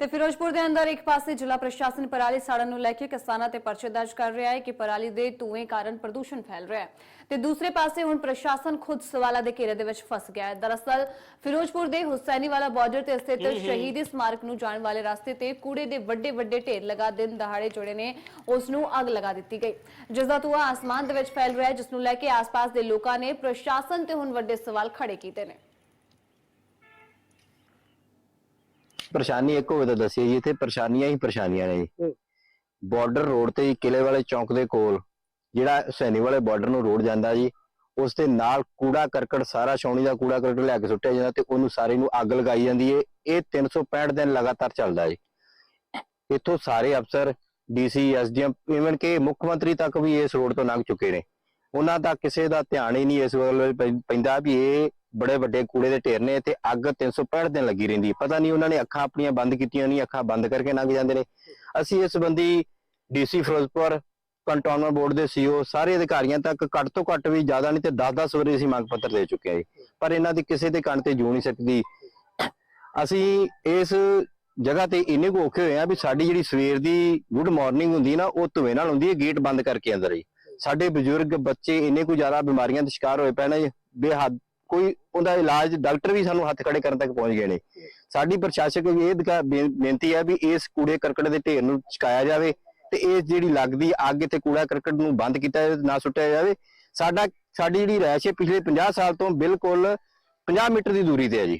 ਤੇ ਫਿਰੋਜ਼ਪੁਰ ਦੇ ਅੰਦਰ ਇੱਕ ਪਾਸੇ ਜ਼ਿਲ੍ਹਾ ਪ੍ਰਸ਼ਾਸਨ ਪਰਾਲੀ ਸਾੜਨ ਨੂੰ ਲੈ ਕੇ ਕਿਸਾਨਾਂ ਤੇ ਪਰਚੇ ਦਰਜ ਕਰ ਰਿਹਾ ਹੈ ਕਿ ਪਰਾਲੀ ਦੇ ਧੂਏ ਕਾਰਨ ਪ੍ਰਦੂਸ਼ਣ ਫੈਲ ਰਿਹਾ ਹੈ। ਤੇ ਦੂਸਰੇ ਪਾਸੇ ਹੁਣ ਪ੍ਰਸ਼ਾਸਨ ਖੁਦ ਸਵਾਲਾਂ ਦੇ ਘੇਰੇ ਦੇ ਵਿੱਚ ਫਸ ਗਿਆ ਹੈ। ਦਰਅਸਲ ਫਿਰੋਜ਼ਪੁਰ ਦੇ ਹੁਸੈਨੀਵਾਲਾ ਬਾਰਡਰ ਤੇ ਸਥਿਤ ਸ਼ਹੀਦੀ ਸਮਾਰਕ ਨੂੰ ਜਾਣ ਵਾਲੇ ਰਸਤੇ ਤੇ ਕੂੜੇ ਦੇ ਵੱਡੇ ਵੱਡੇ ਢੇਰ ਲਗਾ ਦਿਨ ਦਹਾੜੇ ਜੁੜੇ ਨੇ ਉਸ ਨੂੰ ਅੱਗ ਲਗਾ ਦਿੱਤੀ ਗਈ। ਜਿਸ ਦਾ ਧੂਆਂ ਆਸਮਾਨ ਦੇ ਵਿੱਚ ਫੈਲ ਰਿਹਾ ਹੈ ਜਿਸ ਨੂੰ ਲੈ ਕੇ ਆਸ-ਪਾਸ ਦੇ ਲੋਕਾਂ ਨੇ ਪ੍ਰਸ਼ਾਸਨ ਤੇ ਹੁਣ ਵੱਡੇ ਸਵਾਲ ਖੜੇ ਕੀਤੇ ਨੇ। ਪਰੇਸ਼ਾਨੀ ਇੱਕ ਹੋਵੇ ਤਾਂ ਦੱਸਿਓ ਜੀ ਇੱਥੇ ਪਰੇਸ਼ਾਨੀਆਂ ਹੀ ਪਰੇਸ਼ਾਨੀਆਂ ਨੇ ਜੀ। ਬਾਰਡਰ ਰੋਡ ਤੇ ਜੀ ਕਿਲੇ ਵਾਲੇ ਚੌਂਕ ਦੇ ਕੋਲ ਜਿਹੜਾ ਹੁਸੈਨੀ ਵਾਲੇ ਬਾਰਡਰ ਨੂੰ ਰੋਡ ਜਾਂਦਾ ਜੀ ਉਸ ਦੇ ਨਾਲ ਕੂੜਾ ਕਰਕਟ ਸਾਰਾ ਛਾਉਣੀ ਦਾ ਕੂੜਾ ਕਰਕਟ ਲਿਆ ਕੇ ਸੁੱਟਿਆ ਜਾਂਦਾ ਤੇ ਉਹਨੂੰ ਸਾਰੇ ਨੂੰ ਅੱਗ ਲਗਾਈ ਜਾਂਦੀ ਏ। ਇਹ 365 ਦਿਨ ਲਗਾਤਾਰ ਚੱਲਦਾ ਜੀ। ਇੱਥੋਂ ਸਾਰੇ ਅਫਸਰ ਡੀਸੀ ਐਸਡੀਐਮ ਇਵਨ ਕਿ ਮੁੱਖ ਮੰਤਰੀ ਤੱਕ ਵੀ ਇਸ ਰੋਡ ਤੋਂ ਲੰਘ ਚੁੱਕੇ ਨੇ। ਉਹਨਾਂ ਦਾ ਕਿਸੇ ਦਾ ਧਿਆਨ ਹੀ ਨਹੀਂ ਇਸ ਵੱਲ ਪੈਂਦਾ ਵੀ ਇਹ ਬੜੇ ਵੱਡੇ ਕੂੜੇ ਦੇ ਢੇਰ ਨੇ ਤੇ ਅੱਗ 365 ਦਿਨ ਲੱਗੀ ਰਹਿੰਦੀ ਪਤਾ ਨਹੀਂ ਉਹਨਾਂ ਨੇ ਅੱਖਾਂ ਆਪਣੀਆਂ ਬੰਦ ਕੀਤੀਆਂ ਨਹੀਂ, ਅੱਖਾਂ ਬੰਦ ਕਰਕੇ ਲੰਘ ਜਾਂਦੇ ਨੇ। ਅਸੀਂ ਇਸ ਸੰਬੰਧੀ ਡੀਸੀ ਫਿਰੋਜ਼ਪੁਰ, ਕੰਟੋਨਮੈਂਟ ਬੋਰਡ ਦੇ ਸੀਓ ਸਾਰੇ ਅਧਿਕਾਰੀਆਂ ਤੱਕ ਘੱਟ ਤੋਂ ਘੱਟ ਵੀ ਜ਼ਿਆਦਾ ਨਹੀਂ ਤੇ 10-10 ਵਾਰੀ ਅਸੀਂ ਮੰਗ ਪੱਤਰ ਦੇ ਚੁੱਕੇ ਹਾਂ ਜੀ। ਪਰ ਇਹਨਾਂ ਦੀ ਕਿਸੇ ਦੇ ਕੰਨ ਤੇ ਜੂ ਨਹੀਂ ਸਕਦੀ। ਅਸੀਂ ਇਸ ਜਗ੍ਹਾ ਤੇ ਇੰਨੇ ਕੁ ਔਖੇ ਹੋਏ ਆ ਵੀ ਸਾਡੀ ਜਿਹੜੀ ਸਵੇਰ ਦੀ ਗੁੱਡ ਮਾਰਨਿੰਗ ਹੁੰਦੀ ਨਾ, ਉਹ ਧੂਏ ਨਾਲ ਹੁੰਦੀ ਹੈ, ਗੇਟ ਬੰਦ ਕਰਕੇ ਅੰਦਰ ਹੀ ਸਾਡੇ ਬਜ਼ੁਰਗ ਬੱਚੇ ਇੰਨੇ ਕੁ ਜ਼ਿਆਦਾ ਬਿਮਾਰੀਆਂ ਦੇ ਸ਼ਿਕਾਰ ਹੋਏ ਪੈਣਾ ਨੇ, ਬੇਹੱਦ ਕੋਈ ਉਹਦਾ ਇਲਾਜ ਡਾਕਟਰ ਵੀ ਸਾਨੂੰ ਹੱਥ ਖੜੇ ਕਰਨ ਤੱਕ ਪਹੁੰਚ ਗਏ ਨੇ। ਸਾਡੀ ਪ੍ਰਸ਼ਾਸਕ ਨੂੰ ਇਹ ਬੇਨਤੀ ਹੈ ਵੀ ਇਸ ਕੂੜੇ ਕਰਕਟ ਦੇ ਢੇਰ ਨੂੰ ਚੁਕਾਇਆ ਜਾਵੇ ਤੇ ਇਹ ਜਿਹੜੀ ਲੱਗਦੀ ਅੱਗ ਤੇ ਕੂੜਾ ਕਰਕਟ ਨੂੰ ਬੰਦ ਕੀਤਾ ਜਾਵੇ, ਨਾ ਸੁੱਟਿਆ ਜਾਵੇ। ਸਾਡਾ ਸਾਡੀ ਜਿਹੜੀ ਰਹਿਸ਼ ਹੈ, ਪਿਛਲੇ 50 ਸਾਲ ਤੋਂ ਬਿਲਕੁਲ 50 ਮੀਟਰ ਦੀ ਦੂਰੀ ਤੇ ਹੈ ਜੀ।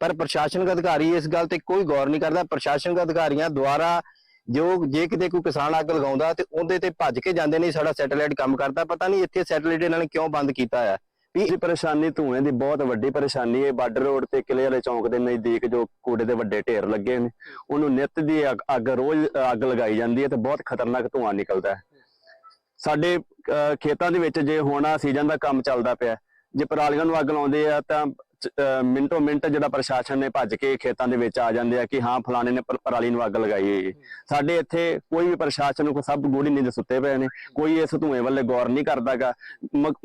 ਪਰ ਪ੍ਰਸ਼ਾਸਨਿਕ ਅਧਿਕਾਰੀ ਇਸ ਗੱਲ ਤੇ ਕੋਈ ਗੌਰ ਨਹੀਂ ਕਰਦਾ। ਪ੍ਰਸ਼ਾਸਨਿਕ ਅਧਿਕਾਰੀਆਂ ਦੁਆਰਾ ਜੋ ਜੇ ਕਿਤੇ ਕੋਈ ਕਿਸਾਨ ਅੱਗ ਲਗਾਉਂਦਾ ਤੇ ਉਹਦੇ ਤੇ ਭੱਜ ਕੇ ਜਾਂਦੇ ਨੇ, ਸਾਡਾ ਸੈਟੇਲਾਈਟ ਕੰਮ ਕਰਦਾ। ਪਤਾ ਨਹੀਂ ਇੱਥੇ ਸੈਟੇਲਾਈਟ ਇਹਨਾਂ ਨੇ ਕਿਉਂ ਬੰਦ ਕੀਤਾ ਹੈ ਵੀ ਇਹ ਪਰੇਸ਼ਾਨੀ ਧੂਏ ਦੀ ਬਹੁਤ ਵੱਡੀ ਪਰੇਸ਼ਾਨੀ ਹੈ। ਬਾਰਡਰ ਰੋਡ ਤੇ ਕਿਲੇ ਵਾਲੇ ਚੌਂਕ ਦੇ ਨਜ਼ਦੀਕ ਜੋ ਕੂੜੇ ਦੇ ਵੱਡੇ ਢੇਰ ਲੱਗੇ ਨੇ, ਉਹਨੂੰ ਨਿੱਤ ਦੀ ਅੱਗ- ਰੋਜ਼, ਅੱਗ ਲਗਾਈ ਜਾਂਦੀ ਹੈ ਤੇ ਬਹੁਤ ਖਤਰਨਾਕ ਧੂਆਂ ਨਿਕਲਦਾ ਹੈ। ਸਾਡੇ ਖੇਤਾਂ ਦੇ ਵਿੱਚ ਜੇ ਹੋਣਾ ਸੀਜ਼ਨ ਦਾ ਕੰਮ ਚੱਲਦਾ ਪਿਆ, ਜੇ ਪਰਾਲੀਆਂ ਨੂੰ ਅੱਗ ਲਾਉਂਦੇ ਆ ਤਾਂ ਮਿੰਟੋ ਮਿੰਟ ਜਿਹੜਾ ਪ੍ਰਸ਼ਾਸਨ ਨੇ ਭੱਜ ਕੇ ਖੇਤਾਂ ਦੇ ਵਿੱਚ ਆ ਜਾਂਦੇ ਆ ਕਿ ਹਾਂ, ਫਲਾਣੇ ਨੇ ਪਰਾਲੀ ਨੂੰ ਅੱਗ ਲਗਾਈ ਹੋਈ ਹੈ। ਸਾਡੇ ਇੱਥੇ ਕੋਈ ਵੀ ਪ੍ਰਸ਼ਾਸਨ ਕੋ ਸਭ ਗੋੜੀ ਨਹੀਂ ਸੁੱਤੇ ਪਏ ਨੇ, ਕੋਈ ਇਸ ਧੂਏ ਵੱਲੇ ਗੌਰ ਨਹੀਂ ਕਰਦਾਗਾ। ਮੁੱਖ